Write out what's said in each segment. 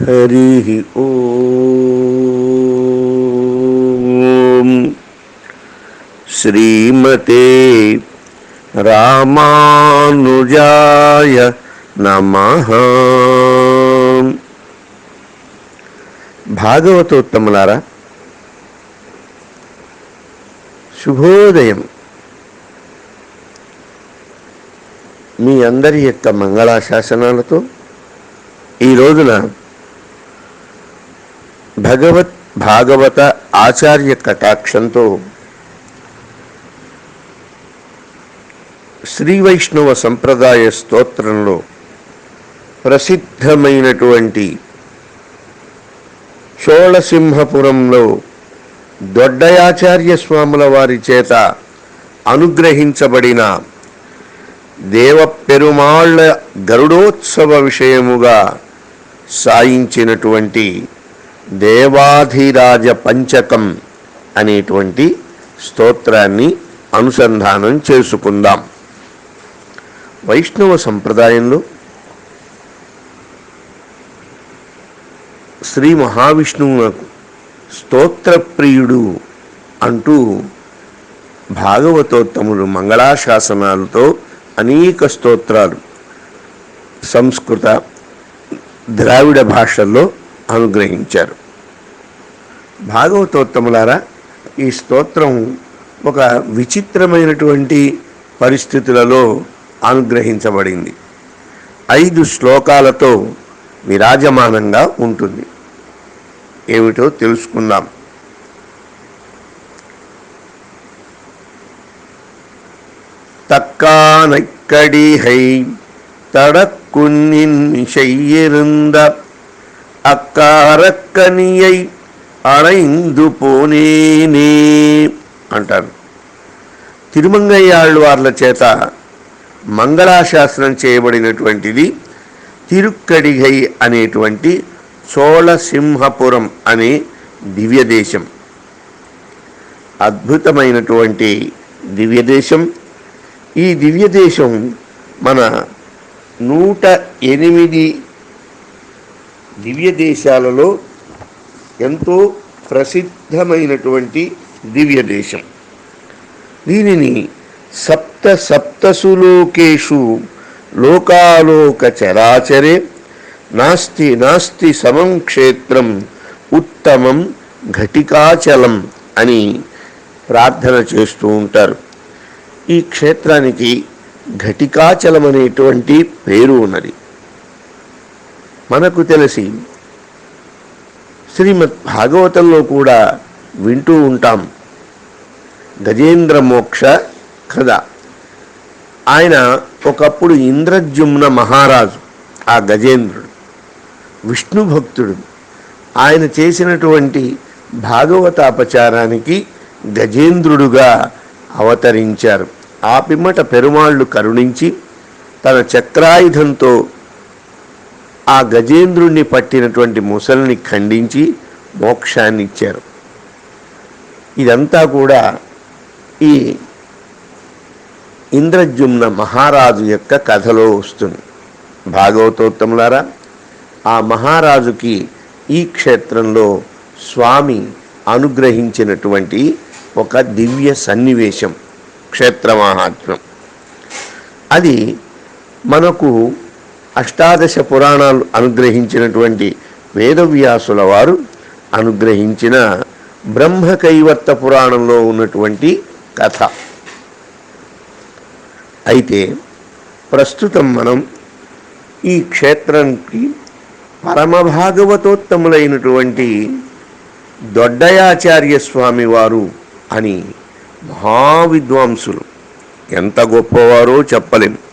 हरिः ॐ श्रीमते रामानुजाय నమః భాగవతోత్తములారా శుభోదయం మీ అందరి యొక్క మంగళాశాసనాలతో ఈ రోజున భగవత్ భాగవత ఆచార్య కటాక్షంతో శ్రీ వైష్ణవ సంప్రదాయ స్తోత్రంలో ప్రసిద్ధమైనటువంటి చోళసింహపురంలో దొడ్డయాచార్య స్వాముల వారి చేత అనుగ్రహించబడిన దేవపెరుమాళ్ళ గరుడోత్సవ విషయముగా సాయించినటువంటి దేవాధిరాజ పంచకం అనేటువంటి స్తోత్రాన్ని అనుసంధానం చేసుకుందాం. వైష్ణవ సంప్రదాయంలో శ్రీ మహావిష్ణువునకు స్తోత్రప్రియుడు అంటూ భాగవతోత్తములు మంగళాశాసనాలతో అనేక స్తోత్రాలు సంస్కృత ద్రావిడ భాషల్లో అనుగ్రహించారు భాగవతోత్తములారా ఈ స్తోత్రం ఒక విచిత్రమైనటువంటి పరిస్థితులలో అనుగ్రహించబడింది ఐదు శ్లోకాలతో విరాజమానంగా ఉంటుంది ఏమిటో తెలుసుకుందాం தக்கானைக்கடிகை தடக்குன்னின் செய்யிருந்த అక్కారక్కనియై అణైందు పోనేనే అంటారు. తిరుమంగయ్యాళ్ళు వార్ల చేత మంగళాశాసనం చేయబడినటువంటిది తిరుక్కడిగై అనేటువంటి చోళసింహపురం అనే దివ్యదేశం. అద్భుతమైనటువంటి దివ్యదేశం. ఈ దివ్యదేశం మన నూట ఎనిమిది దివ్య దేశాలలో ఎంతో ప్రసిద్ధమైనటువంటి దివ్య దేశం దీనిని సప్త సప్తసులోకేషు లోకాలోక చరాచరే నాస్తి నాస్తి సమం క్షేత్రం ఉత్తమం ఘటికాచలం అని ప్రార్థన చేస్తూ ఉంటారు. ఈ క్షేత్రానికి ఘటికాచలం అనేటువంటి పేరు ఉన్నది. మనకు తెలిసి శ్రీమద్ భాగవతంలో కూడా వింటూ ఉంటాం. గజేంద్ర మోక్ష కథ. ఆయన ఒకప్పుడు ఇంద్రజుమ్న మహారాజు ఆ గజేంద్రుడు విష్ణు భక్తుడు. ఆయన చేసినటువంటి భాగవతాపచారానికి గజేంద్రుడుగా అవతరించారు. ఆ పిమ్మట పెరుమాళ్ళు కరుణించి తన చక్రాయుధంతో ఆ గజేంద్రుణ్ణి పట్టినటువంటి ముసలిని ఖండించి మోక్షాన్ని ఇచ్చారు ఇదంతా కూడా ఈ ఇంద్రజుమ్న మహారాజు యొక్క కథలో వస్తుంది. భాగవతోత్తములారా ఆ మహారాజుకి ఈ క్షేత్రంలో స్వామి అనుగ్రహించినటువంటి ఒక దివ్య సన్నివేశం క్షేత్ర మహాత్మ్యం. అది మనకు అష్టాదశ పురాణాలు అనుగ్రహించినటువంటి వేదవ్యాసుల వారు అనుగ్రహించిన బ్రహ్మకైవర్త పురాణంలో ఉన్నటువంటి కథ. అయితే ప్రస్తుతం మనం ఈ క్షేత్రానికి పరమభాగవతోత్తములైనటువంటి దొడ్డయాచార్య స్వామి వారు అని మహావిద్వాంసులు ఎంత గొప్పవారో చెప్పలేము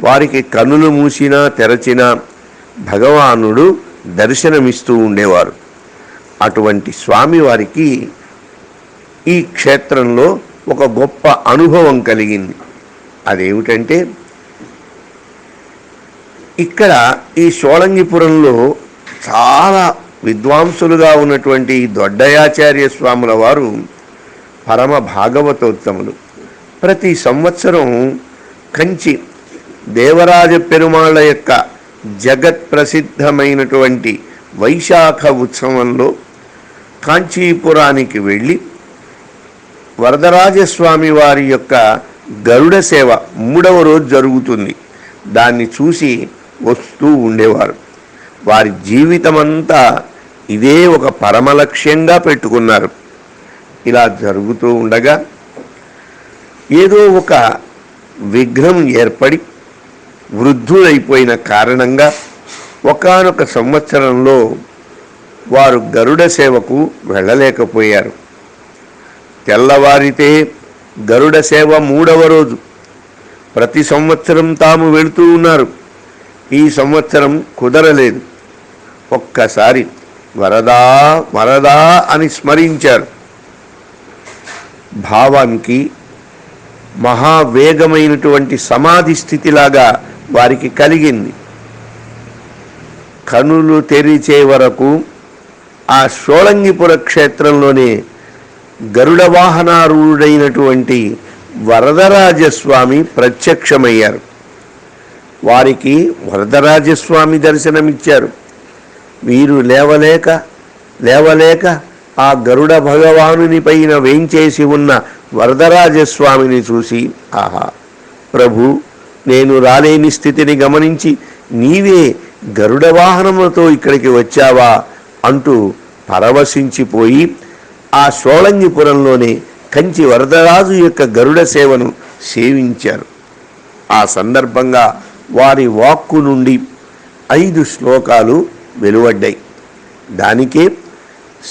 వారికి కన్నులు మూసినా తెరచినా భగవానుడు దర్శనమిస్తూ ఉండేవారు. అటువంటి స్వామి వారికి ఈ క్షేత్రంలో ఒక గొప్ప అనుభవం కలిగింది. అదేమిటంటే ఇక్కడ ఈ షోళంగిపురంలో చాలా విద్వాంసులుగా ఉన్నటువంటి దొడ్డయాచార్య స్వాముల వారు పరమ భాగవతోత్తములు. ప్రతి సంవత్సరం కంచి దేవరాజ పెరుమాళ్ళ యొక్క జగత్ ప్రసిద్ధమైనటువంటి వైశాఖ ఉత్సవంలో కాంచీపురానికి వెళ్ళి వరదరాజస్వామి వారి యొక్క గరుడ సేవ మూడవ రోజు జరుగుతుంది. దాన్ని చూసి వస్తూ ఉండేవారు. వారి జీవితమంతా ఇదే ఒక పరమ లక్ష్యంగా పెట్టుకున్నారు. ఇలా జరుగుతూ ఉండగా ఏదో ఒక విఘ్నం ఏర్పడి వృద్ధులైపోయిన కారణంగా ఒకానొక సంవత్సరంలో వారు గరుడ సేవకు వెళ్ళలేకపోయారు. తెల్లవారితే గరుడ సేవ మూడవ రోజు. ప్రతి సంవత్సరం తాము వెళుతూ ఉన్నారు. ఈ సంవత్సరం కుదరలేదు. ఒక్కసారి వరదా వరదా అని స్మరించారు. భావానికి మహావేగమైనటువంటి సమాధి స్థితిలాగా వారికి కలిగింది. కనులు తెరిచే వరకు ఆ షోళంగిపుర క్షేత్రంలోనే గరుడ వాహనారూఢైనటువంటి వరదరాజస్వామి ప్రత్యక్షమయ్యారు. వారికి వరదరాజస్వామి దర్శనమిచ్చారు. వీరు లేవలేక లేవలేక ఆ గరుడ భగవానుని పైన వేంచేసి ఉన్న వరదరాజస్వామిని చూసి ఆహా ప్రభు నేను రాలేని స్థితిని గమనించి నీవే గరుడ వాహనములతో ఇక్కడికి వచ్చావా అంటూ పరవశించిపోయి ఆ షోళంగిపురంలోనే కంచి వరదరాజు యొక్క గరుడ సేవను సేవించారు. ఆ సందర్భంగా వారి వాక్కు నుండి ఐదు శ్లోకాలు వెలువడ్డాయి. దానికే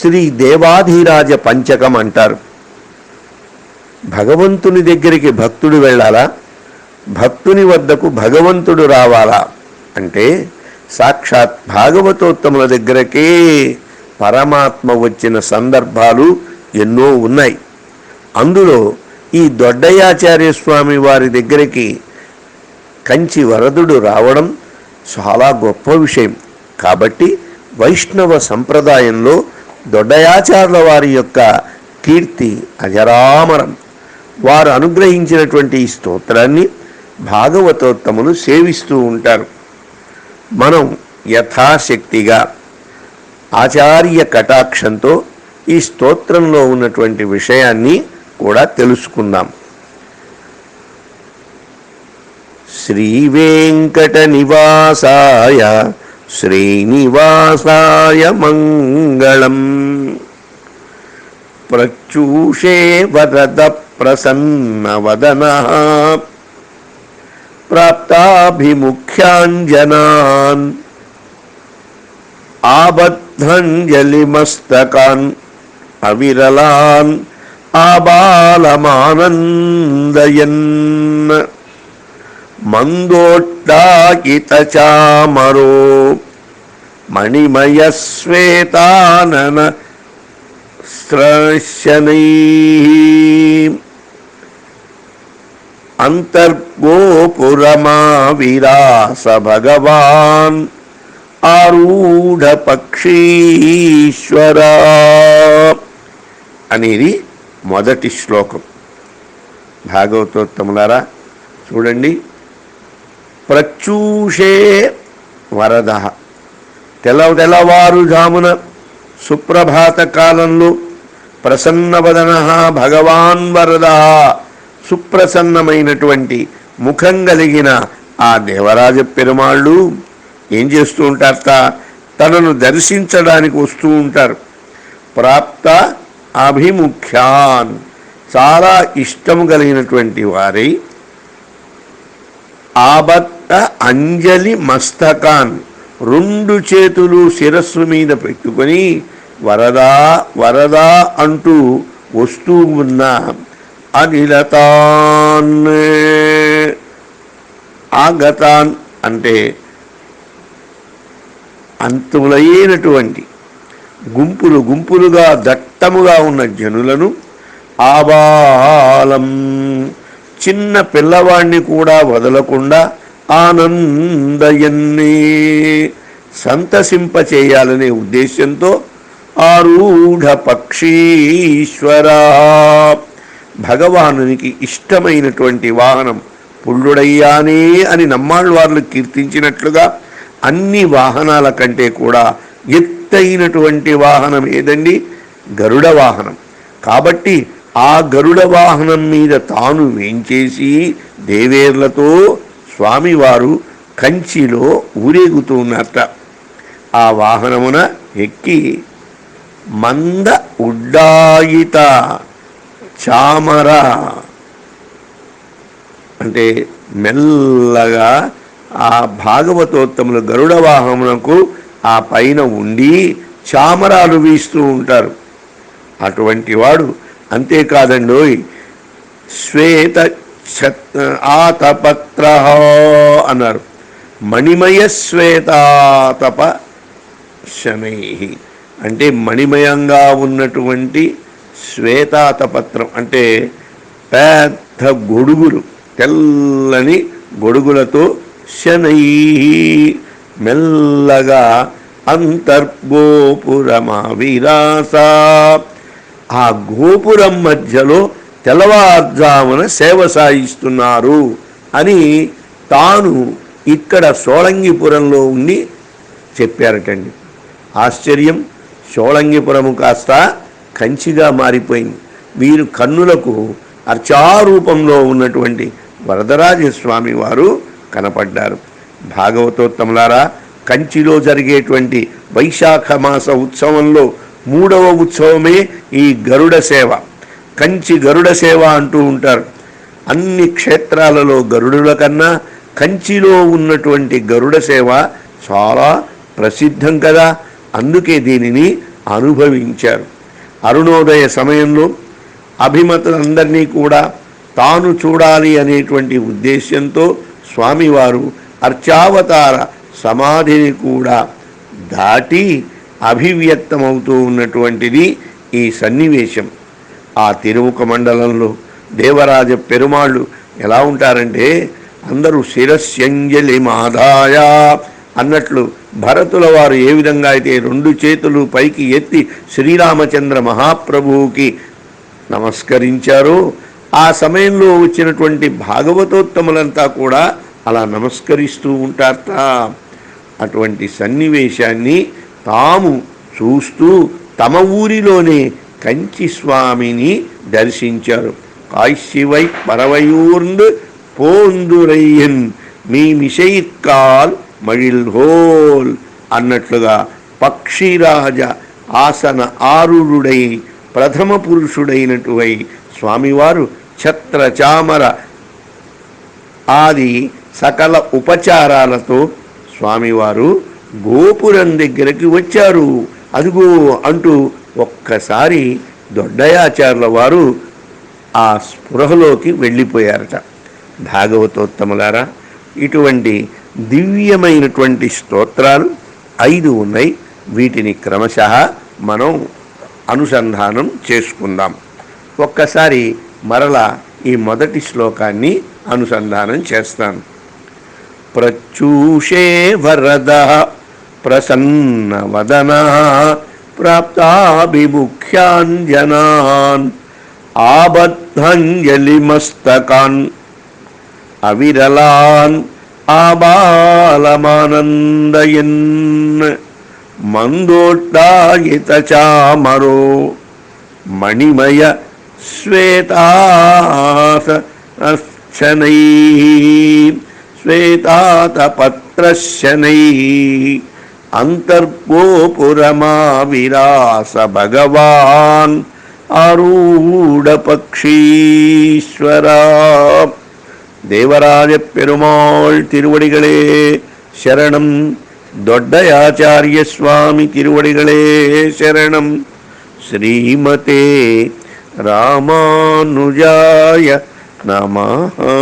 శ్రీ దేవాధిరాజ పంచకం అంటారు. భగవంతుని దగ్గరికి భక్తుడు వెళ్ళాలా? భక్తుని వద్దకు భగవంతుడు రావాలా అంటే సాక్షాత్ భాగవతోత్తముల దగ్గరకే పరమాత్మ వచ్చిన సందర్భాలు ఎన్నో ఉన్నాయి. అందులో ఈ దొడ్డయాచార్య స్వామి వారి దగ్గరికి కంచి వరదుడు రావడం చాలా గొప్ప విషయం. కాబట్టి వైష్ణవ సంప్రదాయంలో దొడ్డయాచార్ల వారి యొక్క కీర్తి అజరామరం. వారు అనుగ్రహించినటువంటి ఈ స్తోత్రాన్ని భాగవతోత్తములు సేవిస్తూ ఉంటారు. మనం యథాశక్తిగా ఆచార్య కటాక్షంతో ఈ స్తోత్రంలో ఉన్నటువంటి విషయాన్ని కూడా తెలుసుకుందాం. శ్రీ వెంకట నివాసాయ శ్రీనివాసాయ మంగళం. ప్రచూషే వరద ప్రసన్న వదన. ప్రాప్తాభిముఖ్యాంజనాన్ ఆబద్ధంజలిమస్తకాన్ అవిరలాన్ ఆబాలమానందయన్ మందోట్టాకితచామరో మణిమయశ్వేతానన స్రశనై. అంతర్గోపురమావిరాస భగవాన్ ఆరూఢ పక్షీశ్వర అనేది మొదటి శ్లోకం. భాగవతోత్తములారా చూడండి. ప్రచూషే వరద. తెల్ల తెల్లవారుజామున సుప్రభాత కాలంలో ప్రసన్నవదన భగవాన్ వరద. సుప్రసన్నమైనటువంటి ముఖం కలిగిన ఆ దేవరాజ పెరుమాళ్ళు ఏం చేస్తూ ఉంటారట తనను దర్శించడానికి వస్తూ ఉంటారు. ప్రాప్త అభిముఖ్యాన్. చాలా ఇష్టం కలిగినటువంటి వారై ఆబత్త అంజలి మస్తకాన్. రెండు చేతులు శిరస్సు మీద పెట్టుకొని వరదా వరదా అంటూ వస్తూ ఉన్న అనిలతాన్ ఆగతాన్ అంటే అంతులైనటువంటి గుంపులు గుంపులుగా దట్టముగా ఉన్న జనులను ఆబాలం. చిన్న పిల్లవాణ్ణి కూడా వదలకుండా ఆనందయన్ని సంతసింపచేయాలనే ఉద్దేశంతో ఆరూఢ పక్షీశ్వరా. భగవానునికి ఇష్టమైనటువంటి వాహనం పుల్లుడయ్యానే అని నమ్మాళ్ళు వాళ్ళు కీర్తించినట్లుగా అన్ని వాహనాల కంటే కూడా ఎత్తైనటువంటి వాహనం ఏదండి? గరుడ వాహనం. కాబట్టి ఆ గరుడ వాహనం మీద తాను వేంచేసి దేవేర్లతో స్వామివారు కంచిలో ఊరేగుతున్నట్ట. ఆ వాహనమున ఎక్కి మంద ఉడ్డాయిత. చామర. అంటే మెల్లగా ఆ భాగవతోత్తములు గరుడ వాహమునకు ఆ పైన ఉండి చామరాలు వీస్తూ ఉంటారు. అటువంటి వాడు అంతేకాదండోయ్. శ్వేత ఆతపత్ర అన్నారు. మణిమయ శ్వేతాతప శనై అంటే మణిమయంగా ఉన్నటువంటి శ్వేతాతపత్రం అంటే పెద్ద గొడుగులు తెల్లని గొడుగులతో శనై మెల్లగా అంతర్గోపురమా విరాస. ఆ గోపురం మధ్యలో తెల్లవారుజామున సేవ సాయిస్తున్నారు అని తాను ఇక్కడ సోళంగిపురంలో ఉండి చెప్పారటండి. ఆశ్చర్యం సోళంగిపురము కాస్త కంచిగా మారిపోయింది. వీరు కన్నులకు అర్చారూపంలో ఉన్నటువంటి వరదరాజస్వామి వారు కనపడ్డారు. భాగవతోత్తములారా కంచిలో జరిగేటువంటి వైశాఖ మాస ఉత్సవంలో మూడవ ఉత్సవమే ఈ గరుడ సేవ. కంచి గరుడ సేవ అంటూ ఉంటారు. అన్ని క్షేత్రాలలో గరుడుల కన్నా కంచిలో ఉన్నటువంటి గరుడ సేవ చాలా ప్రసిద్ధం కదా. అందుకే దీనిని అనుభవించారు. అరుణోదయ సమయంలో అభిమతులందరినీ కూడా తాను చూడాలి అనేటువంటి ఉద్దేశ్యంతో స్వామివారు అర్చావతార సమాధిని కూడా దాటి అభివ్యక్తమవుతూ ఉన్నటువంటిది ఈ సన్నివేశం. ఆ తిరువుక మండలంలో దేవరాజ పెరుమాళ్ళు ఎలా ఉంటారంటే అందరూ శిరస్యంజలి మాదాయ అన్నట్లు భరతుల వారు ఏ విధంగా అయితే రెండు చేతులు పైకి ఎత్తి శ్రీరామచంద్ర మహాప్రభువుకి నమస్కరించారో ఆ సమయంలో వచ్చినటువంటి భాగవతోత్తములంతా కూడా అలా నమస్కరిస్తూ ఉంటారట. అటువంటి సన్నివేశాన్ని తాము చూస్తూ తమ ఊరిలోనే కంచి స్వామిని దర్శించారు. కాశ్యవై పరవయూర్ పోందురయ్యన్ మీ మిషయిత్కాల్ మழிల్ హోల్ అన్నట్లుగా పక్షిరాజ ఆసన ఆరుడై ప్రథమ పురుషుడైనటువై స్వామివారు ఛత్ర చామర ఆది సకల ఉపచారాలతో స్వామివారు గోపురం దగ్గరికి వచ్చారు. అదిగో అంటూ ఒక్కసారి దొడ్డయాచార్యుల వారు ఆ స్పృహలోకి వెళ్ళిపోయారట. భాగవతోత్తములారా ఇటువంటి దివ్యమైనటువంటి స్తోత్రాలు ఐదు ఉన్నాయి. వీటిని క్రమశ మనం అనుసంధానం చేసుకుందాం. ఒక్కసారి మరలా ఈ మొదటి శ్లోకాన్ని అనుసంధానం చేస్తాను. ప్రచూషే వరద ప్రసన్న వదన ప్రాప్తాభిముఖ్యాన్ ఆబద్ధంజలిమస్తకాన్ అవిరలాన్ ఆబాలమానంద ఎన్ మందోట్టాయిత చామరో మణిమయ శ్వేతాసనై శ్వేతాతపత్రశనై అంతర్గోపురమావిరాస భగవాన్ ఆరూఢపక్షీశ్వరా தேவராஜ பெருமாள் திருவடிகளே சரணம். தொட்டையாச்சாரிய சுவாமி திருவடிகளே சரணம். ஸ்ரீமதே ராமானுஜாய நமஹா.